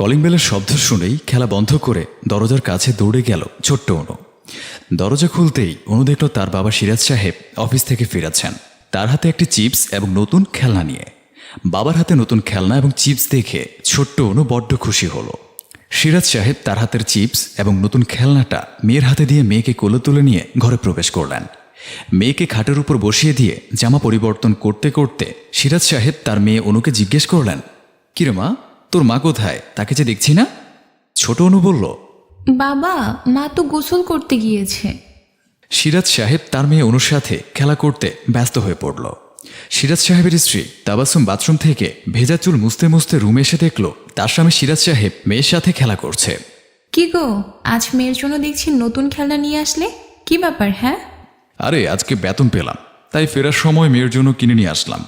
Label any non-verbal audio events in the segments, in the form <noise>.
Calling বেলের শব্দ শুনেই খেলা বন্ধ করে দরজার কাছে দৌড়ে গেল ছোট্ট অনু। দরজা খুলতেই অনু দেখল তার বাবা সিরাজ সাহেব অফিস থেকে ফিরাচ্ছেন তার হাতে একটি চিপস এবং নতুন খেলনা নিয়ে। বাবার হাতে নতুন খেলনা এবং চিপস দেখে ছোট্ট অনু বড্ড খুশি হলো। সিরাজ সাহেব তার হাতের চিপস এবং নতুন খেলনাটা মেয়ের হাতে দিয়ে মেয়েকে কোলে তুলে নিয়ে ঘরে প্রবেশ করলেন। মেয়েকে খাটের উপর বসিয়ে দিয়ে জামা পরিবর্তন করতে করতে সিরাজ সাহেব তার মেয়ে অনুকে জিজ্ঞেস করলেন, কিরে মা তোর মা কোথায়? তাকে যে দেখছি না? ছোট অনু বলল বাবা মা তো গোসল করতে গিয়েছে। সিরাজ সাহেব তার মেয়ে অনুর সাথে খেলা করতে ব্যস্ত হয়ে পড়ল। সিরাজ সাহেবের স্ত্রী তাবাসুম বাথরুম থেকে ভেজা চুল মুছতে মুছতে রুমে এসে দেখল তার স্বামী সিরাজ সাহেব মেয়ের সাথে খেলা করছে। কি গো আজ মেয়ের জন্য দেখছি নতুন খেলনা নিয়ে আসলে? কি ব্যাপার হ্যাঁ? আরে আজকে বেতন পেলাম তাই ফেরার সময় মেয়ের জন্য কিনে নিয়ে আসলাম।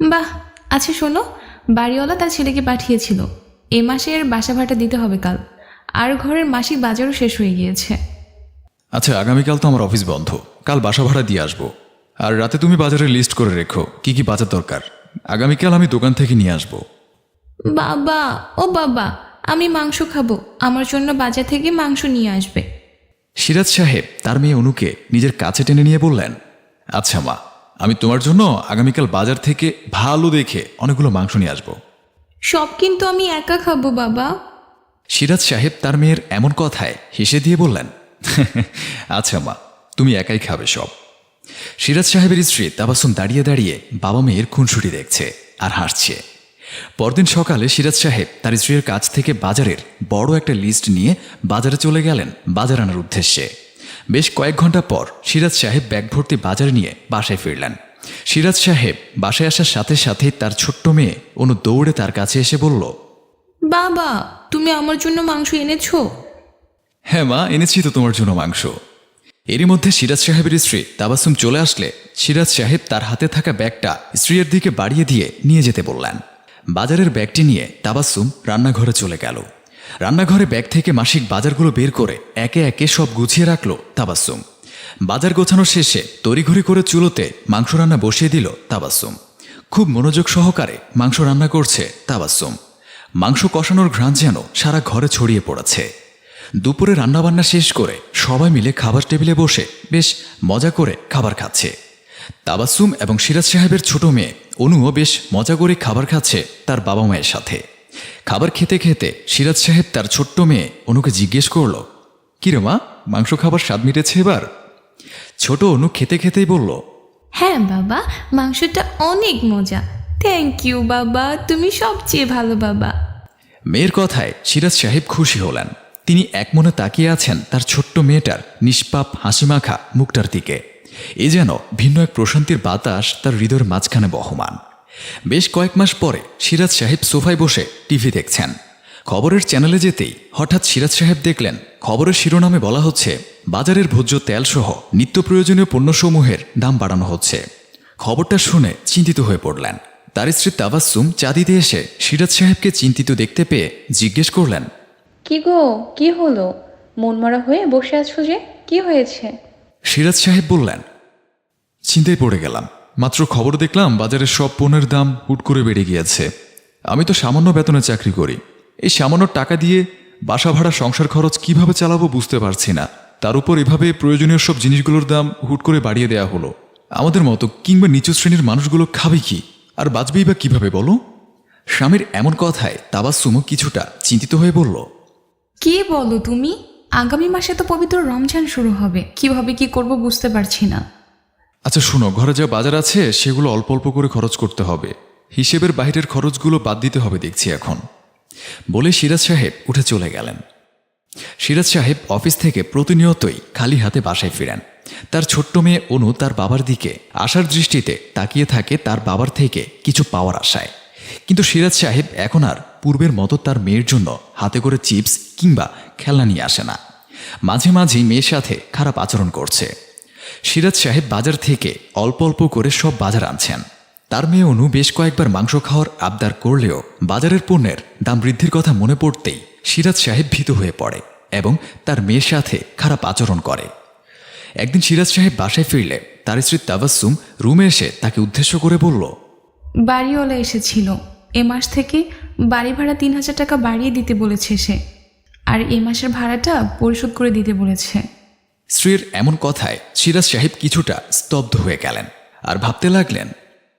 বাহ আচ্ছা শোনো বাড়িওয়ালা তার ছেলেকে পাঠিয়েছিল। এ মাসের বাসা ভাড়া দিতে হবে কাল। আর ঘরের মাসিক বাজারও শেষ হয়ে গিয়েছে। আচ্ছা আগামীকাল তো আমার অফিস বন্ধ। কাল বাসা ভাড়া দিয়ে আসব। আর রাতে তুমি বাজারে লিস্ট করে রেখো কি কি বাজার দরকার। আগামীকাল আমি দোকান থেকে নিয়ে আসব। বাবা ও বাবা আমি মাংস খাব। আমার জন্য বাজার থেকে মাংস নিয়ে আসবে। সিরাজ সাহেব তার মেয়ে অনুকে নিজের কাছে টেনে নিয়ে বললেন আচ্ছা মা। আমি তোমার জন্য আগামীকাল বাজার থেকে ভালো দেখে অনেকগুলো মাংস নিয়ে আসব। সব কিন্তু আমি একা খাব বাবা। সিরাজ সাহেব তার মেয়ের এমন কথায় হেসে দিয়ে বললেন <laughs> আচ্ছা মা তুমি একাই খাবে সব। সিরাজ সাহেবের স্ত্রী তাবাসুম দাঁড়িয়ে দাঁড়িয়ে বাবা মেয়ের খুনসুটি দেখছে আর হাসছে। পরদিন সকালে সিরাজ সাহেব তার স্ত্রীর কাছ থেকে বাজারের বড় একটা লিস্ট নিয়ে বাজারে চলে গেলেন বাজার আনার উদ্দেশ্যে। বেশ কয়েক ঘণ্টা পর সিরাজ সাহেব ব্যাগ ভর্তি বাজার নিয়ে বাসায় ফিরলেন। সিরাজ সাহেব বাসায় আসার সাথে সাথেই তার ছোট্ট মেয়ে অনু দৌড়ে তার কাছে এসে বলল বাবা তুমি আমার জন্য মাংস এনেছো? হ্যাঁ মা এনেছি তো তোমার জন্য মাংস। এরই মধ্যে সিরাজ সাহেবের স্ত্রী তাবাসুম চলে আসলে সিরাজ সাহেব তার হাতে থাকা ব্যাগটা স্ত্রীর দিকে বাড়িয়ে দিয়ে নিয়ে যেতে বললেন। বাজারের ব্যাগটি নিয়ে তাবাসুম রান্নাঘরে চলে গেল। রান্নাঘরে ব্যাগ থেকে মাসিক বাজারগুলো বের করে একে একে সব গুছিয়ে রাখল তাবাসুম বাজার গোছানো শেষে তড়িঘড়ি করে চুলোতে মাংস রান্না বসিয়ে দিল তাবাসুম খুব মনোযোগ সহকারে মাংস রান্না করছে তাবাসুম মাংস কষানোর ঘ্রাণ যেন সারা ঘরে ছড়িয়ে পড়েছে। দুপুরে রান্নাবান্না শেষ করে সবাই মিলে খাবার টেবিলে বসে বেশ মজা করে খাবার খাচ্ছে। তাবাসুম এবং সিরাজ সাহেবের ছোট মেয়ে অনুও বেশ মজা করে খাবার খাচ্ছে তার বাবা মায়ের সাথে। খাবার খেতে খেতে সিরাজ সাহেব তার ছোট্ট মেয়ে অনুকে জিজ্ঞেস করল কিরে মা মাংস খাবার স্বাদ মিটেছে এবার? ছোট অনু খেতে খেতেই বলল হ্যাঁ বাবা মাংসটা অনেক মজা। থ্যাংক ইউ বাবা তুমি সবচেয়ে ভালো বাবা। মেয়ের কথায় সিরাজ সাহেব খুশি হলেন। তিনি একমনে তাকিয়ে আছেন তার ছোট্ট মেয়েটার নিষ্পাপ হাসিমাখা মুখটার দিকে। এ যেন ভিন্ন এক প্রশান্তির বাতাস তার হৃদয়ের মাঝখানে বহমান। বেশ কয়েক মাস পরে সিরাজ সাহেব সোফায় বসে টিভি দেখছেন। খবরের চ্যানেলে যেতেই হঠাৎ সিরাজ সাহেব দেখলেন খবরের শিরোনামে বলা হচ্ছে বাজারের ভোজ্য তেলসহ নিত্য প্রয়োজনীয় পণ্যসমূহের দাম বাড়ানো হচ্ছে। খবরটা শুনে চিন্তিত হয়ে পড়লেন। তার স্ত্রী তাবাসুম চা দিতে এসে সিরাজ সাহেবকে চিন্তিত দেখতে পেয়ে জিজ্ঞেস করলেন কি গো কি হলো? মনমরা হয়ে বসে আছো যে? কি হয়েছে? সিরাজ সাহেব বললেন চিন্তায় পড়ে গেলাম। মাত্র খবর দেখলাম বাজারের সব পণ্যের দাম হুট করে বেড়ে গিয়েছে। আমি তো সামান্য বেতনে চাকরি করি। এই সামান্য টাকা দিয়ে বাসা ভাড়া, সংসার খরচ কীভাবে চালাবো বুঝতে পারছি না। তার উপর এভাবে প্রয়োজনীয় সব জিনিসগুলোর দাম হুট করে বাড়িয়ে দেওয়া হলো। আমাদের মতো কিংবা নিচু শ্রেণির মানুষগুলো খাবে কি? আর বাঁচবেই বা কীভাবে বলো? স্বামীর এমন কথায় তাবাসুমও কিছুটা চিন্তিত হয়ে বলল, কে বলো তুমি? আগামী মাসে তো পবিত্র রমজান শুরু হবে। কীভাবে কি করব বুঝতে পারছি না। আচ্ছা শোনো, ঘরে যা বাজার আছে, সেগুলো অল্প অল্প করে খরচ করতে হবে। হিসেবের বাইরের খরচগুলো বাদ দিতে হবে দেখছি এখন। বলে সিরাজ সাহেব উঠে চলে গেলেন। সিরাজ সাহেব অফিস থেকে প্রতিনিয়তই খালি হাতে বাসায় ফিরেন। তার ছোট্ট মেয়ে অনু তার বাবার দিকে আশার দৃষ্টিতে তাকিয়ে থাকে তার বাবার থেকে কিছু পাওয়ার আশায়। কিন্তু সিরাজ সাহেব এখন আর পূর্বের মতো তার মেয়ের জন্য হাতে করে চিপস কিংবা খেলনা নিয়ে আসে না। মাঝে মাঝেই মেয়ের সাথে খারাপ আচরণ করছে। সিরাজ সাহেব বাজার থেকে অল্প অল্প করে সব বাজার আনছেন। তার মেয়ে অনু বেশ কয়েকবার মাংস খাওয়ার আবদার করলেও বাজারের পণ্যের দাম বৃদ্ধির কথা মনে পড়তেই সিরাজ সাহেব ভীত হয়ে পড়ে এবং তার মেয়ের সাথে খারাপ আচরণ করে। একদিন সিরাজ সাহেব বাসায় ফিরলে তার স্ত্রী তাবাসুম রুমে এসে তাকে উদ্দেশ্য করে বলল, বাড়িওয়ালা এসেছিল। এ মাস থেকে বাড়ি ভাড়া তিন হাজার টাকা বাড়িয়ে দিতে বলেছে সে। আর এ মাসের ভাড়াটা পরিশোধ করে দিতে বলেছে। স্ত্রীর এমন কথায় সিরাজ সাহেব কিছুটা স্তব্ধ হয়ে গেলেন আর ভাবতে লাগলেন,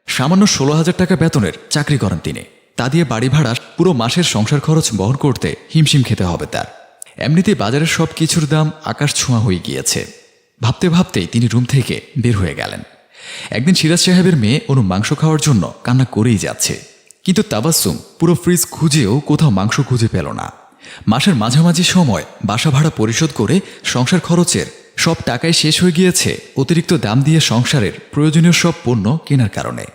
সামান্য ষোলো হাজার টাকা বেতনের চাকরি করেন তিনি। তা দিয়ে বাড়ি ভাড়া পুরো মাসের সংসার খরচ বহন করতে হিমশিম খেতে হবে তার। এমনিতে বাজারের সব কিছুর দাম আকাশ ছোঁয়া হয়ে গিয়েছে। ভাবতে ভাবতেই তিনি রুম থেকে বের হয়ে গেলেন। একদিন সিরাজ সাহেবের মেয়ে অনু মাংস খাওয়ার জন্য কান্না করেই যাচ্ছে। কিন্তু তাবাসুম পুরো ফ্রিজ খুঁজেও কোথাও মাংস খুঁজে পেল না। মাসের মাঝামাঝি সময় বাসা ভাড়া পরিশোধ করে সংসার খরচের সব টাকায় শেষ হয়ে গিয়েছে অতিরিক্ত দাম দিয়ে সংসারের প্রয়োজনীয় সব পণ্য কেনার কারণে।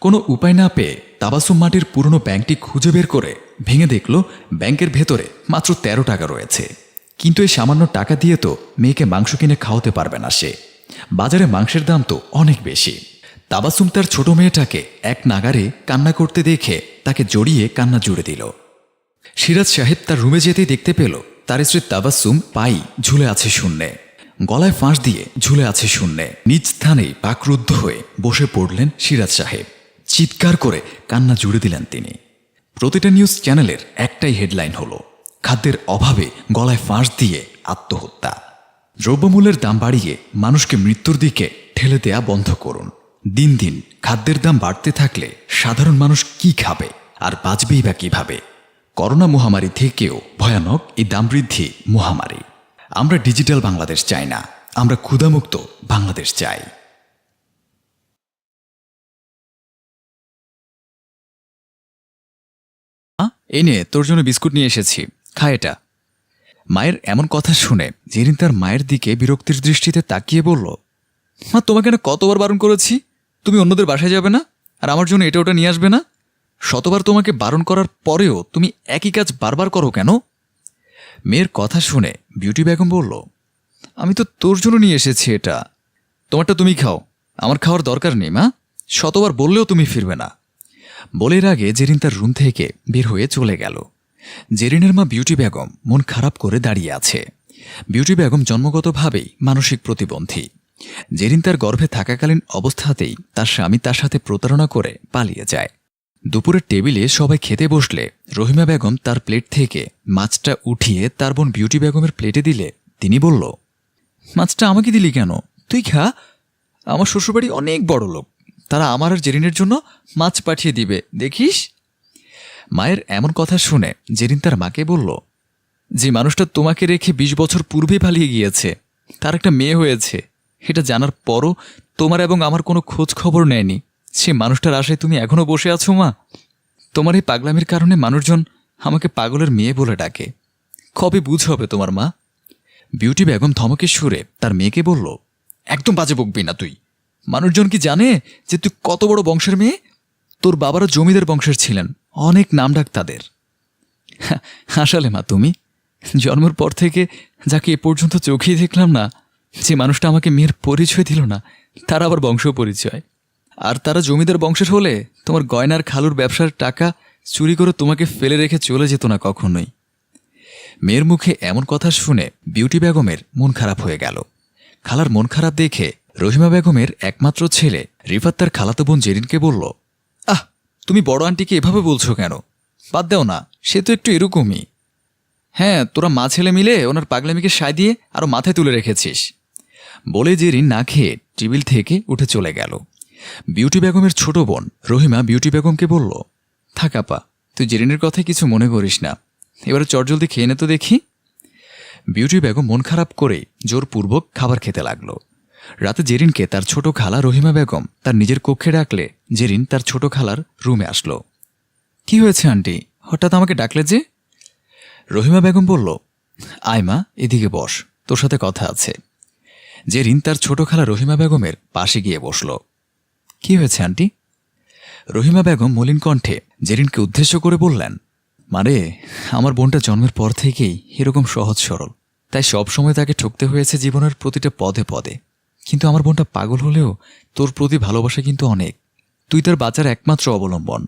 কোনো উপায় না পেয়ে তাবাসুম মাটির পুরনো ব্যাংকটি খুঁজে বের করে ভেঙে দেখল ব্যাংকের ভেতরে মাত্র তেরো টাকা রয়েছে। কিন্তু এই সামান্য টাকা দিয়ে তো মেয়েকে মাংস কিনে খাওয়াতে পারবে না সে। বাজারে মাংসের দাম তো অনেক বেশি। তাবাসুম তার ছোট মেয়েটাকে এক নাগারে কান্না করতে দেখে তাকে জড়িয়ে কান্না জুড়ে দিল। সিরাজ সাহেব তার রুমে যেতেই দেখতে পেল, তার স্ত্রী তাবাসুম পাই ঝুলে আছে শূন্যে। গলায় ফাঁস দিয়ে ঝুলে আছে শূন্যে। নিজ স্থানেই পাকরুদ্ধ হয়ে বসে পড়লেন সিরাজ সাহেব। চিৎকার করে কান্না জুড়ে দিলেন তিনি। প্রতিটা নিউজ চ্যানেলের একটাই হেডলাইন হলো, খাদ্যের অভাবে গলায় ফাঁস দিয়ে আত্মহত্যা। দ্রব্যমূল্যের দাম বাড়িয়ে মানুষকে মৃত্যুর দিকে ঠেলে দেয়া বন্ধ করুন। দিন দিন খাদ্যের দাম বাড়তে থাকলে সাধারণ মানুষ কি খাবে? আর বাঁচবেই বা কীভাবে? করোনা মহামারী থেকেও ভয়ানক এই দাম বৃদ্ধি মহামারী। আমরা ডিজিটাল বাংলাদেশ চাই না, আমরা ক্ষুধামুক্ত বাংলাদেশ চাই। এই নিয়ে তোর জন্য বিস্কুট নিয়ে এসেছি। খা এটা। মায়ের এমন কথা শুনে জেরিন তার মায়ের দিকে বিরক্তির দৃষ্টিতে তাকিয়ে বলল, মা, তোমাকে না কতবার বারণ করেছি? তুমি অন্যদের বাসায় যাবে না? আর আমার জন্য এটা ওটা নিয়ে আসবে না? শতবার তোমাকে বারণ করার পরেও তুমি একই কাজ বারবার করো কেন? মেয়ের কথা শুনে বিউটি বেগম বলল, আমি তো তোর জন্য নিয়ে এসেছি এটা। তোমারটা তুমি খাও। আমার খাওয়ার দরকার নেই, মা। শতবার বললেও তুমি ফিরবে না। বলের আগে জেরিন তার রুম থেকে বের হয়ে চলে গেল। জেরিনের মা বিউটি বেগম মন খারাপ করে দাঁড়িয়ে আছে। বিউটি বেগম জন্মগতভাবেই মানসিক প্রতিবন্ধী। জেরিন তার গর্ভে থাকাকালীন অবস্থাতেই তার স্বামী তার সাথে প্রতারণা করে পালিয়ে যায়। দুপুরের টেবিলে সবাই খেতে বসলে রহিমা বেগম তার প্লেট থেকে মাছটা উঠিয়ে তার বোন বিউটি বেগমের প্লেটে দিলে। তিনি বলল, মাছটা আমাকে দিলি কেন? তুই খা। আমার শ্বশুরবাড়ি অনেক বড় লোক। তারা আমার আর জেরিনের জন্য মাছ পাঠিয়ে দিবে। দেখিস? মায়ের এমন কথা শুনে জেরিন তার মাকে বলল, যে মানুষটা তোমাকে রেখে বিশ বছর পূর্বে পালিয়ে গিয়েছে, তার একটা মেয়ে হয়েছে। এটা জানার পরও তোমার এবং আমার কোনো খোঁজ খবর নেয়নি। সে মানুষটার আশায় তুমি এখনও বসে আছো, মা? তোমার এই পাগলামির কারণে মানুষজন আমাকে পাগলের মেয়ে বলে ডাকে। কবে বুঝ হবে তোমার, মা? বিউটি বেগম ধমকে সুরে তার মেয়েকে বলল, একদম বাজে বকবি না তুই। মানুষজন কি জানে যে তুই কত বড় বংশের মেয়ে? তোর বাবারও জমিদার বংশের ছিলেন, অনেক নামডাক তাদের। হাসালে মা, তুমি জন্মের পর থেকে যাকে এ পর্যন্ত চোখেই দেখলাম না, যে মানুষটা আমাকে মেয়ের পরিচয় দিল না, তার আবার বংশ পরিচয় আর তারা জমিদার বংশের হলে তোমার গয়নার খালুর ব্যবসার টাকা চুরি করে তোমাকে ফেলে রেখে চলে যেত না কখনোই। মেয়ের মুখে এমন কথা শুনে বিউটি বেগমের মন খারাপ হয়ে গেল। খালার মন খারাপ দেখে রহিমা বেগমের একমাত্র ছেলে রিফাত তার খালাতো বোন জেরিনকে বলল, আহ, তুমি বড় আন্টিকে এভাবে বলছো কেন? বাদ দাও না, সে তো একটু এরকমই। হ্যাঁ তোরা মা ছেলে মিলে ওনার পাগলামিকে সায় দিয়ে আরও মাথায় তুলে রেখেছিস। বলে জেরিন না খেয়ে টেবিল থেকে উঠে চলে গেল। বিউটি বেগমের ছোট বোন। রহিমা বিউটি বেগমকে বলল, থাক আপা, তুই জেরিনের কথায় কিছু মনে করিস না। এবারে চটজলদি খেয়ে নে তো দেখি। বিউটি বেগম মন খারাপ করেই জোরপূর্বক খাবার খেতে লাগল। রাতে জেরিনকে তার ছোট খালা রহিমা বেগম তার নিজের কক্ষে ডাকলে জেরিন তার ছোট খালার রুমে আসলো। কি হয়েছে আন্টি? হঠাৎ আমাকে ডাকলে যে? রহিমা বেগম বলল, আয় মা, এদিকে বস, তোর সাথে কথা আছে। জেরিন তার ছোট খালা রহিমা বেগমের পাশে গিয়ে বসল। কি হয়েছে, আন্টি? রহিমা বেগম মলিন কণ্ঠে জেরিনকে উদ্দেশ্য করে বললেন মানে আমার বোনটা জন্মের পর থেকেই এরকম সহজ সরল। তাই সব সময় তাকে ঠকতে হয়েছে জীবনের প্রতিটা পদে পদে। কিন্তু আমার বোনটা পাগল হলেও তোর প্রতি ভালোবাসা কিন্তু অনেক। তুই তার বাচ্চার একমাত্র অবলম্বন।